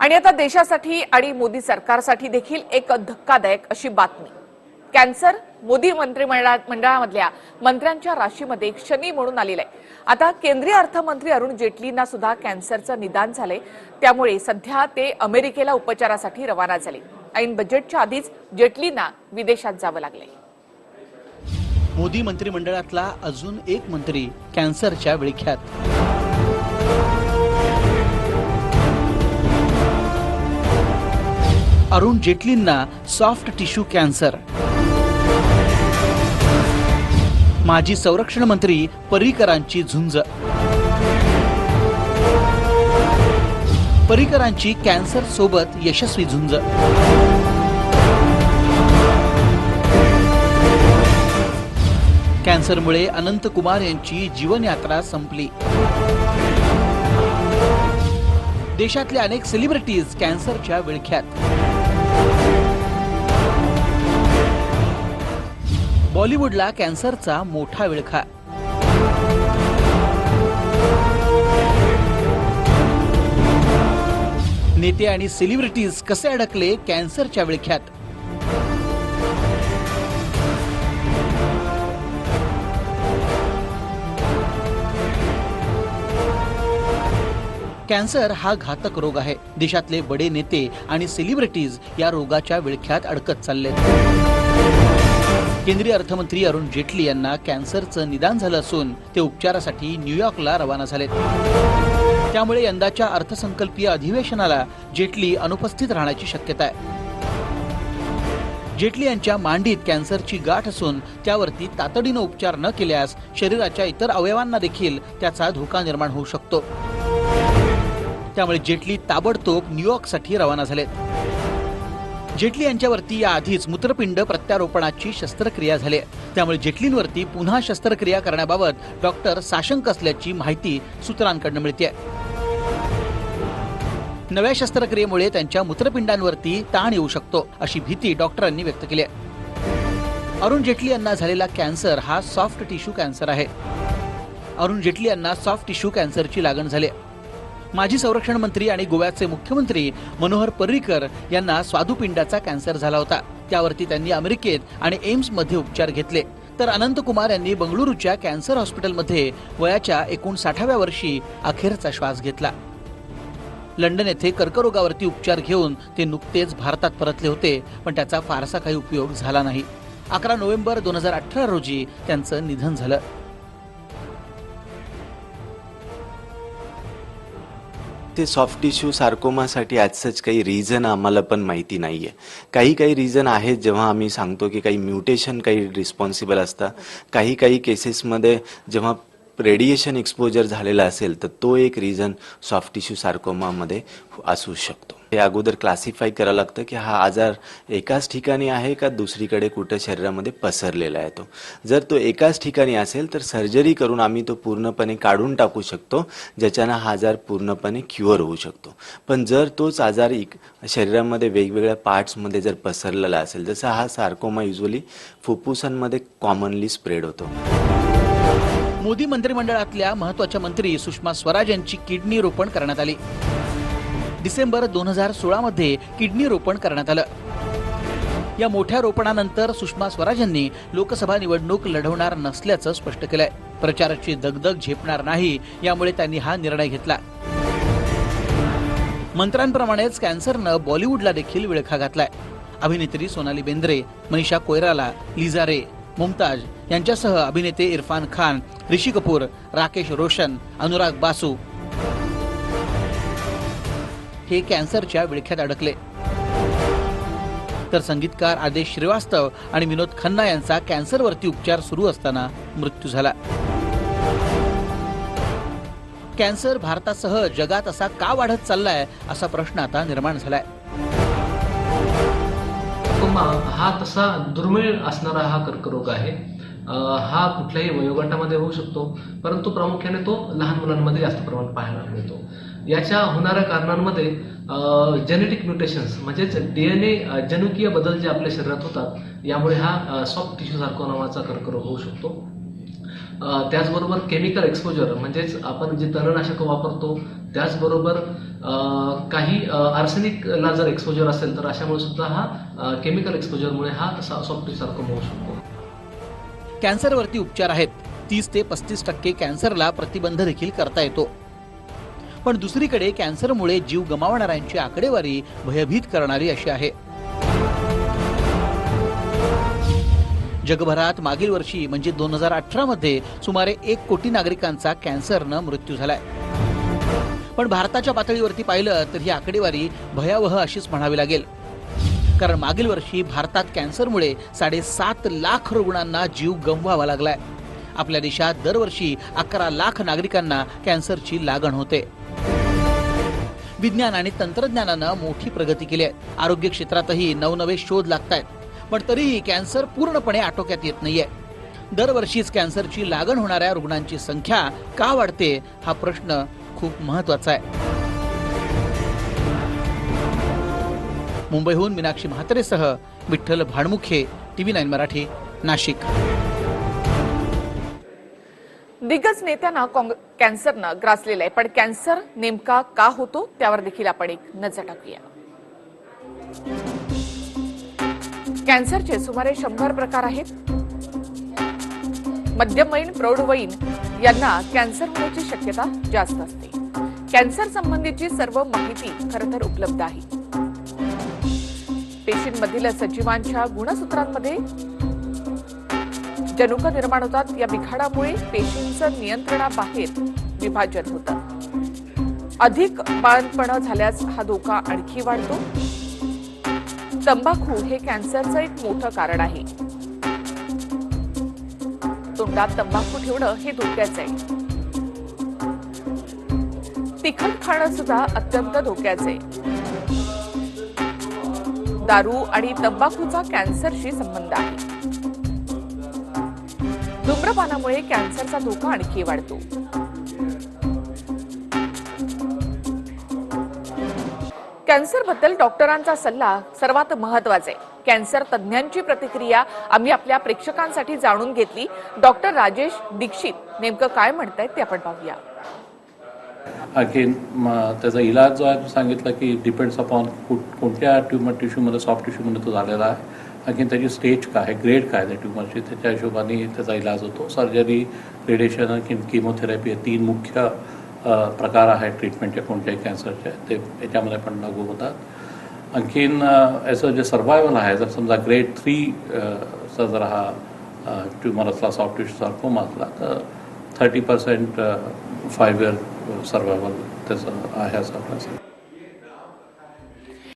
आणि आता देशासाठी आणि मोदी सरकारसाठी देखील एक धक्कादायक अशी बातमी. कॅन्सर मोदी मंत्रिमंडळा मंडळामधल्या मंत्र्यांच्या राशीमध्ये शनी म्हणून आलेलं आहे. आता केंद्रीय अर्थमंत्री अरुण जेटलींना सुद्धा कॅन्सरचं निदान झालंय. त्यामुळे सध्या ते अमेरिकेला उपचारासाठी रवाना झाले. ऐन बजेटच्या आधीच जेटलींना विदेशात जावं लागलंय. मोदी मंत्रिमंडळातला अजून एक मंत्री कॅन्सरच्या विळख्यात. अरुण जेटलींना सॉफ्ट टिश्यू कॅन्सर. माजी संरक्षण मंत्री पर्रीकरांची झुंज. पर्रिकरांची कॅन्सर सोबत यशस्वी झुंज. कॅन्सरमुळे अनंत कुमार यांची जीवनयात्रा संपली. देशातले अनेक सेलिब्रिटीज कॅन्सरच्या विळख्यात. बॉलिवूडला कॅन्सरचा मोठा विळखा. नेते आणि सेलिब्रिटीज कसे अडकले कॅन्सरच्या विळख्यात? कॅन्सर हा घातक रोग आहे. देशातले बडे नेते आणि सेलिब्रिटीज या रोगाच्या विळख्यात अडकत चाललेत. केंद्रीय अर्थमंत्री अरुण जेटली यांना कॅन्सरचं निदान झालं असून ते उपचारासाठी न्यूयॉर्कला रवाना झालेत. त्यामुळे यंदाच्या अर्थसंकल्पीय अधिवेशनाला जेटली अनुपस्थित राहण्याची शक्यता आहे. जेटली यांच्या मांडीत कॅन्सरची गाठ असून त्यावरती तातडीनं उपचार न केल्यास शरीराच्या इतर अवयवांना देखील त्याचा धोका निर्माण होऊ शकतो. त्यामुळे जेटली ताबडतोब न्यूयॉर्कसाठी रवाना झालेत. जेटली यांच्यावरती याआधीच मूत्रपिंड प्रत्यारोपणाची शस्त्रक्रिया झाली. आहे. त्यामुळे जेटलींवरती पुन्हा शस्त्रक्रिया करण्याबाबत डॉक्टर साशंक असल्याची माहिती सूत्रांकडून मिळते नव्या शस्त्रक्रियेमुळे त्यांच्या मूत्रपिंडांवरती ताण येऊ शकतो अशी भीती डॉक्टरांनी व्यक्त केली आहे. अरुण जेटली यांना झालेला कॅन्सर हा सॉफ्ट टिश्यू कॅन्सर आहे. अरुण जेटली यांना सॉफ्ट टिश्यू कॅन्सरची लागण झाली माजी संरक्षण मंत्री आणि गोव्याचे मुख्यमंत्री मनोहर पर्रीकर यांना स्वादुपिंडाचा कॅन्सर झाला होता. त्यावरती त्यांनी अमेरिकेत आणि एम्समध्ये उपचार घेतले. तर अनंत कुमार यांनी बंगळुरूच्या कॅन्सर हॉस्पिटलमध्ये वयाच्या एकोणसाठाव्या वर्षी अखेरचा श्वास घेतला. लंडन येथे कर्करोगावरती उपचार घेऊन ते नुकतेच भारतात परतले होते पण त्याचा फारसा काही उपयोग झाला नाही. अकरा नोव्हेंबर दोन हजार अठरा रोजी त्यांचं निधन झालं. ते सॉफ्ट टिश्यू सार्कोमासाठी ॲज सच काही रिझन आम्हाला पण माहिती नाही आहे काही काही रिझन आहेत जेव्हा आम्ही सांगतो की काही म्युटेशन काही रिस्पॉन्सिबल असतात. काही काही केसेसमध्ये जेव्हा रेडिएशन एक्सपोजर झालेला असेल तर तो एक रिझन सॉफ्ट टिश्यू सार्कोमामध्ये असू शकतो. हे अगोदर क्लासिफाय करावं लागतं की हा आजार एकाच ठिकाणी आहे का दुसरीकडे कुठं शरीरामध्ये पसरलेला आहे तो. जर तो एकाच ठिकाणी असेल तर सर्जरी करून आम्ही तो पूर्णपणे काढून टाकू शकतो ज्याच्यानं हा आजार पूर्णपणे क्युअर होऊ शकतो. पण जर तोच आजार एक शरीरामध्ये वेगवेगळ्या पार्ट्समध्ये जर पसरलेला असेल जसा हा सार्कोमा युजली फुफ्फुसांमध्ये कॉमनली स्प्रेड होतो. मोदी मंत्रिमंडळातल्या महत्त्वाच्या मंत्री सुषमा स्वराज यांची किडनी रोपण करण्यात आली. डिसेंबर दोन हजार सोळा मध्ये किडनी रोपण करण्यात आलं. या मोठ्या रोपणानंतर सुषमा स्वराज यांनी लोकसभा निवडणूक लढवणार नसल्याचं स्पष्ट केलंय. प्रचाराची दगदग झेपणार नाही यामुळे त्यांनी हा निर्णय घेतला. मंत्र्यांप्रमाणेच कॅन्सरनं बॉलिवूडला देखील विळखा घातलाय. अभिनेत्री सोनाली बेंद्रे मनीषा कोयराला लिझा रे मुमताज यांच्यासह अभिनेते इरफान खान ऋषी कपूर राकेश रोशन अनुराग बासू हे कॅन्सरच्या विळख्यात अडकले. तर संगीतकार आदेश श्रीवास्तव आणि विनोद खन्ना यांचा कॅन्सरवरती उपचार सुरू असताना मृत्यू झाला. कॅन्सर भारतासह जगात असा का वाढत चाललाय असा प्रश्न आता निर्माण झालाय. कोमा हा तसा दुर्मिळ असणारा हा कर्करोग आहे. हा कुठल्याही वयोगटामध्ये होऊ शकतो परंतु प्रामुख्याने तो लहान मुलांमध्ये जास्त प्रमाणात पाहायला मिळतो. याच्या होणाऱ्या कारणांमध्ये जेनेटिक म्युटेशन्स म्हणजेच डी एन ए जनुकीय बदल जे आपल्या शरीरात होतात यामुळे हा सॉफ्ट टिश्यू सारखा नावाचा कर्करोग होऊ शकतो. त्याचबरोबर केमिकल एक्सपोजर म्हणजेच आपण जे तणनाशक वापरतो त्याचबरोबर काही आर्सेनिकला जर एक्सपोजर असेल तर अशामुळे सुद्धा हा केमिकल एक्सपोजरमुळे हा सॉफ्ट सारखं होऊ शकतो. कॅन्सरवरती उपचार आहेत. तीस ते पस्तीस टक्के कॅन्सरला प्रतिबंध देखील करता येतो. पण दुसरीकडे कॅन्सरमुळे जीव गमावणाऱ्यांची आकडेवारी भयभीत करणारी अशी आहे. जगभरात मागील वर्षी म्हणजे दोन हजार अठरामध्ये सुमारे एक कोटी नागरिकांचा कॅन्सरनं मृत्यू झालाय. पण भारताच्या पातळीवरती पाहिलं तर ही आकडेवारी भयावह अशीच म्हणावी लागेल. कारण मागील वर्षी भारतात कॅन्सरमुळे साडेसात लाख रुग्णांना जीव गमवावा लागलाय. आपल्या देशात दरवर्षी अकरा लाख नागरिकांना कॅन्सरची लागण होते. विज्ञान आणि तंत्रज्ञानानं मोठी प्रगती केली आहे. आरोग्य क्षेत्रातही नवनवे शोध लागत आहेत पण तरीही कॅन्सर पूर्णपणे आटोक्यात येत नाहीये. दरवर्षीच कॅन्सरची लागण होणाऱ्या रुग्णांची संख्या का वाढते हा प्रश्न खूप महत्त्वाचा आहे. मुंबईहून मीनाक्षी म्हात्रेसह विठ्ठल भाडमुखे टीव्ही नाईन मराठी नाशिक. दिग्गज नेत्यांना काँग- कॅन्सरनं ग्रासलेलं आहे. पण कॅन्सर नेमका का होतो त्यावर देखील आपण एक नजर टाकूया. कॅन्सरचे सुमारे शंभर प्रकार आहेत. मध्यमवयीन प्रौढवयीन यांना कॅन्सर होण्याची शक्यता जास्त असते. कॅन्सर संबंधीची सर्व माहिती खरं तर उपलब्ध आहे. पेशींमधील सजीवांच्या गुणसूत्रांमध्ये जनुक निर्माण होतात. या बिघाडामुळे पेशींचं नियंत्रणाबाहेर विभाजन होतं. अधिक बाळणपणं झाल्यास हा धोका आणखी वाढतो. तंबाखू हे कॅन्सरचं एक मोठं कारण आहे. तोंडात तंबाखू ठेवणं हे धोक्याचं आहे. तिखट खाणं सुद्धा अत्यंत धोक्याचं आहे. दारू आणि तंबाखूचा कॅन्सरशी संबंध आहे. धूम्रपानामुळे कॅन्सरचा धोका आणखी वाढतो. कॅन्सरबद्दल डॉक्टरांचा सल्ला सर्वात महत्त्वाचा. आहे कॅन्सर तज्ज्ञांची प्रतिक्रिया आम्ही आपल्या प्रेक्षकांसाठी जाणून घेतली. डॉक्टर राजेश दीक्षित नेमकं काय म्हणतायत ते आपण पाहूया. आणखीन त्याचा इलाज जो आहे सांगितला सांगितलं की डिपेंड्स अपॉन कोणत्या ट्युमर टिश्यूमध्ये सॉफ्ट टिश्यूमध्ये तो झालेला आहे. आणखीन त्याची स्टेज काय आहे? ग्रेड काय आहे त्या ट्युमरची त्याच्या हिशोबाने त्याचा इलाज होतो. सर्जरी रेडिएशन आणखीन किमोथेरपी हे तीन मुख्य प्रकार आहेत ट्रीटमेंटचे कोणत्याही कॅन्सरचे ते याच्यामध्ये पण लागू होतात. आणखीन अ, याचं जे सर्वायवल आहे जर समजा ग्रेड थ्रीचा जर हा ट्युमर असला सॉफ्ट टिश्यू सारखोमा असला तर thirty percent five year survival त्याचं आहे असं आपल्याला